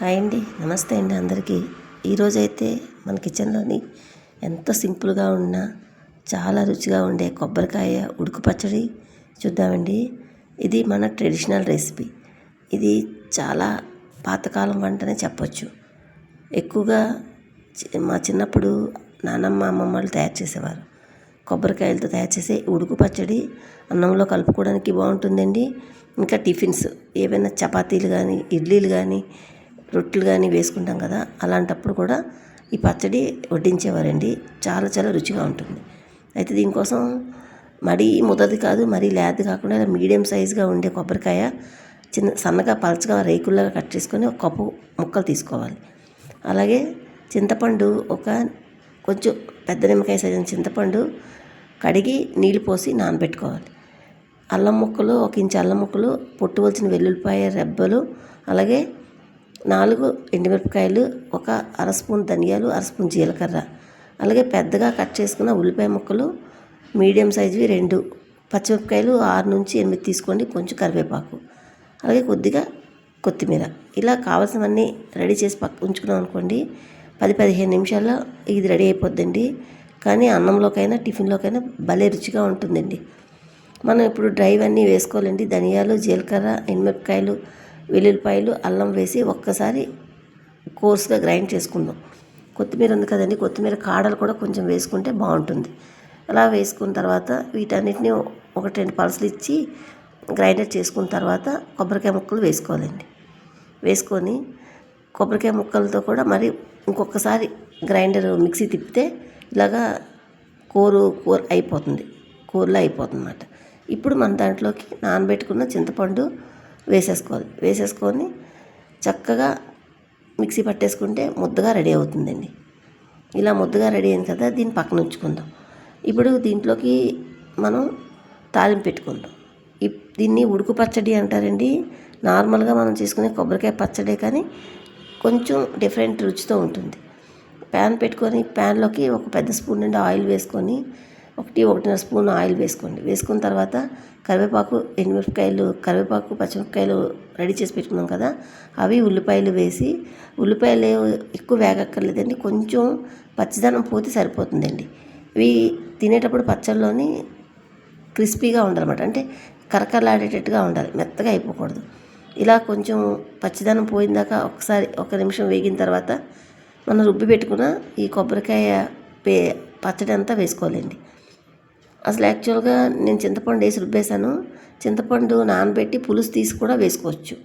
Hi అండి. నమస్తే అండి అందరికీ. ఈరోజైతే మన కిచెన్లోని ఎంత సింపుల్గా ఉన్న చాలా రుచిగా ఉండే కొబ్బరికాయ ఉడుకు పచ్చడి చూద్దామండి. ఇది మన ట్రెడిషనల్ రెసిపీ. ఇది చాలా పాతకాలం వంటనే చెప్పొచ్చు. ఎక్కువగా మా చిన్నప్పుడు నానమ్మ అమ్మమ్మ వాళ్ళు తయారు చేసేవారు. కొబ్బరికాయలతో తయారు చేసే ఉడుకు పచ్చడి అన్నంలో కలుపుకోవడానికి బాగుంటుందండి. ఇంకా టిఫిన్స్ ఏవైనా చపాతీలు కానీ ఇడ్లీలు కానీ రొట్టెలు కానీ వేసుకుంటాం కదా అలాంటప్పుడు కూడా ఈ పచ్చడి వడ్డించేవారండి. చాలా చాలా రుచిగా ఉంటుంది. అయితే దీనికోసం మరీ ముదది కాదు మరీ లేత కాకుండా ఇలా మీడియం సైజుగా ఉండే కొబ్బరికాయ చిన్న సన్నగా పలచగా రేకుల్లాగా కట్ చేసుకొని ఒక కప్పు ముక్కలు తీసుకోవాలి. అలాగే చింతపండు ఒక కొంచెం పెద్ద నిమ్మకాయ సైజు చింతపండు కడిగి నీళ్ళు పోసి నానబెట్టుకోవాలి. అల్లం ముక్కలు ఒక ఇంచు అల్లం ముక్కలు పొట్టు వలిచిన వెల్లుల్లిపాయ రెబ్బలు అలాగే నాలుగు ఎండుమిరపకాయలు ఒక అర స్పూన్ ధనియాలు అర స్పూన్ జీలకర్ర. అలాగే పెద్దగా కట్ చేసుకున్న ఉల్లిపాయ ముక్కలు మీడియం సైజువి రెండు. పచ్చిమిరపకాయలు ఆరు నుంచి ఎనిమిది తీసుకోండి కొంచెం కరివేపాకు. అలాగే కొద్దిగా కొత్తిమీర. ఇలా కావాల్సినవన్నీ రెడీ చేసి పక్క ఉంచుకున్నాం అనుకోండి పది పదిహేను నిమిషాల్లో ఇది రెడీ అయిపోద్దండి. కానీ అన్నంలోకైనా టిఫిన్లోకైనా భలే రుచిగా ఉంటుందండి. మనం ఇప్పుడు డ్రైవ్ అన్నీ వేసుకోవాలండి. ధనియాలు జీలకర్ర ఎండుమిరపకాయలు వెల్లుల్లిపాయలు అల్లం వేసి ఒక్కసారి కోర్స్గా గ్రైండ్ చేసుకుందాం. కొత్తిమీర ఉంది కదండి కొత్తిమీర కాడలు కూడా కొంచెం వేసుకుంటే బాగుంటుంది. అలా వేసుకున్న తర్వాత వీటన్నిటిని ఒకటి రెండు పలసలు ఇచ్చి గ్రైండర్ చేసుకున్న తర్వాత కొబ్బరికాయ ముక్కలు వేసుకోవాలండి. వేసుకొని కొబ్బరికాయ ముక్కలతో కూడా మరి ఇంకొకసారి గ్రైండర్ మిక్సీ తిప్పితే ఇలాగా కూర కూర అయిపోతుంది కూరలో అయిపోతుంది అన్నమాట ఇప్పుడు మన దాంట్లోకి నానబెట్టుకున్న చింతపండు వేసేసుకోవాలి. వేసేసుకొని చక్కగా మిక్సీ పట్టేసుకుంటే ముద్దగా రెడీ అవుతుందండి. ఇలా ముద్దగా రెడీ అయింది కదా దీన్ని పక్కన ఉంచుకుందాం. ఇప్పుడు దీంట్లోకి మనం తాలింపు పెట్టుకుందాం. దీన్ని ఉడుకు పచ్చడి అంటారండి. నార్మల్గా మనం చేసుకునే కొబ్బరికాయ పచ్చడే కానీ కొంచెం డిఫరెంట్ రుచితో ఉంటుంది. ప్యాన్ పెట్టుకొని ప్యాన్లోకి ఒక పెద్ద స్పూన్ నుండి ఆయిల్ వేసుకొని ఒకటి ఒకటిన్నర స్పూన్ ఆయిల్ వేసుకోండి. వేసుకున్న తర్వాత కరివేపాకు ఎండుమిరపకాయలు కరివేపాకు పచ్చిమిరపకాయలు రెడీ చేసి పెట్టుకున్నాం కదా అవి ఉల్లిపాయలు వేసి ఉల్లిపాయలు ఎక్కువ వేగక్కర్లేదండి కొంచెం పచ్చిదనం పోతే సరిపోతుందండి. ఇవి తినేటప్పుడు పచ్చళ్ళలోని క్రిస్పీగా ఉండాలన్నమాట. అంటే కరకరలాడేటట్టుగా ఉండాలి మెత్తగా అయిపోకూడదు. ఇలా కొంచెం పచ్చిదనం పోయిందాక ఒకసారి ఒక నిమిషం వేగిన తర్వాత మనం రుబ్బి పెట్టుకున్న ఈ కొబ్బరికాయ పే పచ్చడి అంతా వేసుకోవాలండి. అసలు యాక్చువల్గా నేను చింతపండు వేసి రుబ్బేశాను. చింతపండు నానబెట్టి పులుసు తీసి కూడా వేసుకోవచ్చు.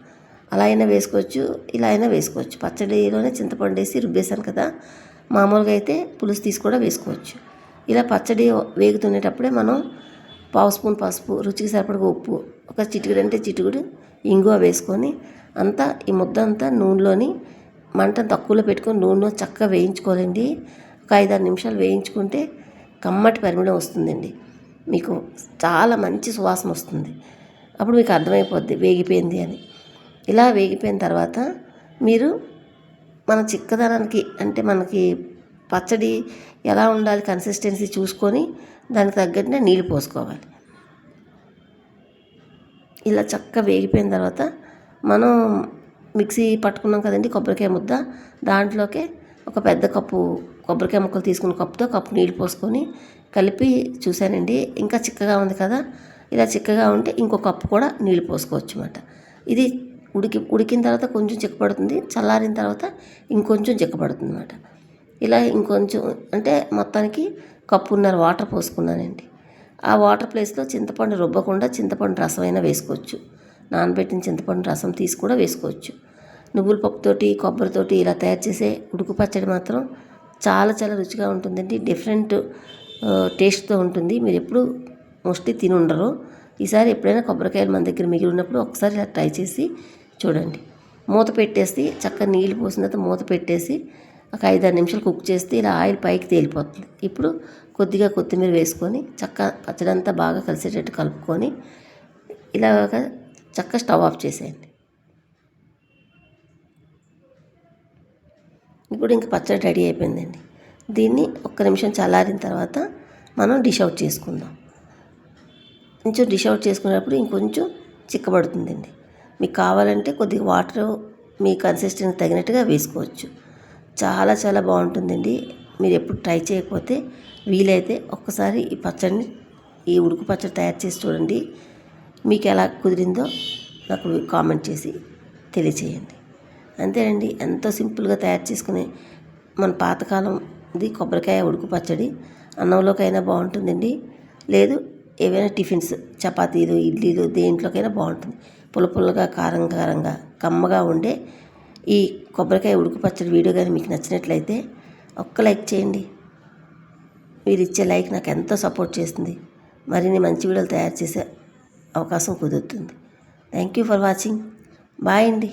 అలా అయినా వేసుకోవచ్చు ఇలా అయినా వేసుకోవచ్చు. పచ్చడిలోనే చింతపండు వేసి రుబ్బేశాను కదా మామూలుగా అయితే పులుసు తీసి కూడా వేసుకోవచ్చు. ఇలా పచ్చడి వేగుతునేటప్పుడే మనం పావు స్పూన్ పసుపు రుచికి సరిపడగా ఉప్పు ఒక చిటికుడు అంటే చిటికుడు ఇంగువ వేసుకొని అంతా ఈ ముద్ద అంతా నూనెలోని మంట తక్కువలో పెట్టుకొని నూనెలో చక్కగా వేయించుకోవాలండి. ఒక ఐదారు నిమిషాలు వేయించుకుంటే కమ్మటి పరిమళం వస్తుందండి. మీకు చాలా మంచి సువాసన వస్తుంది. అప్పుడు మీకు అర్థమైపోద్ది వేగిపోయింది అని. ఇలా వేగిపోయిన తర్వాత మీరు మన చిక్కదనానికి అంటే మనకి పచ్చడి ఎలా ఉండాలి కన్సిస్టెన్సీ చూసుకొని దానికి తగ్గట్టునే నీళ్ళు పోసుకోవాలి. ఇలా చక్కగా వేగిపోయిన తర్వాత మనం మిక్సీ పట్టుకున్నాం కదండి కొబ్బరికాయ ముద్ద. దాంట్లోకే ఒక పెద్ద కప్పు కొబ్బరికాయ ముక్కలు తీసుకున్న కప్పుతో కప్పు నీళ్ళు పోసుకొని కలిపి చూశానండి. ఇంకా చిక్కగా ఉంది కదా? ఇలా చిక్కగా ఉంటే ఇంకో కప్పు కూడా నీళ్ళు పోసుకోవచ్చు అనమాట ఇది ఉడికి ఉడికిన తర్వాత కొంచెం చిక్కపడుతుంది చల్లారిన తర్వాత ఇంకొంచెం చిక్కపడుతుంది అన్నమాట ఇలా ఇంకొంచెం అంటే మొత్తానికి కప్పున్నర వాటర్ పోసుకున్నానండి. ఆ వాటర్ ప్లేస్లో చింతపండు రుబ్బకుండా చింతపండు రసం అయినా వేసుకోవచ్చు. నానబెట్టిన చింతపండు రసం తీసి కూడా వేసుకోవచ్చు. నువ్వుల పప్పుతోటి కొబ్బరితోటి ఇలా తయారు చేసే ఉడుకు పచ్చడి మాత్రం చాలా చాలా రుచిగా ఉంటుందండి. డిఫరెంట్ టేస్ట్తో ఉంటుంది. మీరు ఎప్పుడు మోస్ట్లీ తిని ఉండరు. ఈసారి ఎప్పుడైనా కొబ్బరికాయలు మన దగ్గర మిగిలి ఉన్నప్పుడు ఒకసారి ఇలా ట్రై చేసి చూడండి. మూత పెట్టేసి చక్కగా నీళ్ళు పోసిన తర్వాత మూత పెట్టేసి ఒక ఐదారు నిమిషాలు కుక్ చేస్తే ఇలా ఆయిల్ పైకి తేలిపోతుంది. ఇప్పుడు కొద్దిగా కొత్తిమీర వేసుకొని చక్క పచ్చడి అంతా బాగా కలిసేటట్టు కలుపుకొని ఇలాగ చక్క స్టవ్ ఆఫ్ చేసేయండి. ఇప్పుడు ఇంకా పచ్చడి రెడీ అయిపోయిందండి. దీన్ని ఒక్క నిమిషం చల్లారిన తర్వాత మనం డిష్ అవుట్ చేసుకుందాం. కొంచెం డిష్ అవుట్ చేసుకునేటప్పుడు ఇంకొంచెం చిక్కబడుతుందండి. మీకు కావాలంటే కొద్దిగా వాటర్ మీ కన్సిస్టెన్సీ తగినట్టుగా వేసుకోవచ్చు. చాలా చాలా బాగుంటుందండి. మీరు ఎప్పుడు ట్రై చేయకపోతే వీలైతే ఒక్కసారి ఈ పచ్చడిని ఈ ఉడుకు పచ్చడి తయారు చేసి చూడండి. మీకు ఎలా కుదిరిందో నాకు కామెంట్ చేసి తెలియచేయండి. అంతేనండి. ఎంతో సింపుల్గా తయారు చేసుకునే మన పాతకాలం ఇది కొబ్బరికాయ ఉడుకు పచ్చడి. అన్నంలోకైనా బాగుంటుందండి. లేదు ఏవైనా టిఫిన్స్ చపాతీలు ఇడ్లీలు దేంట్లోకైనా బాగుంటుంది. పుల్ల పుల్లగా కారం కారంగా కమ్మగా ఉండే ఈ కొబ్బరికాయ ఉడుకు పచ్చడి వీడియో కానీ మీకు నచ్చినట్లయితే ఒక్క లైక్ చేయండి. మీరు ఇచ్చే లైక్ నాకు ఎంతో సపోర్ట్ చేస్తుంది. మరిన్ని మంచి వీడియోలు తయారు చేసే అవకాశం కుదురుతుంది. Thank you for watching. Bye అండి.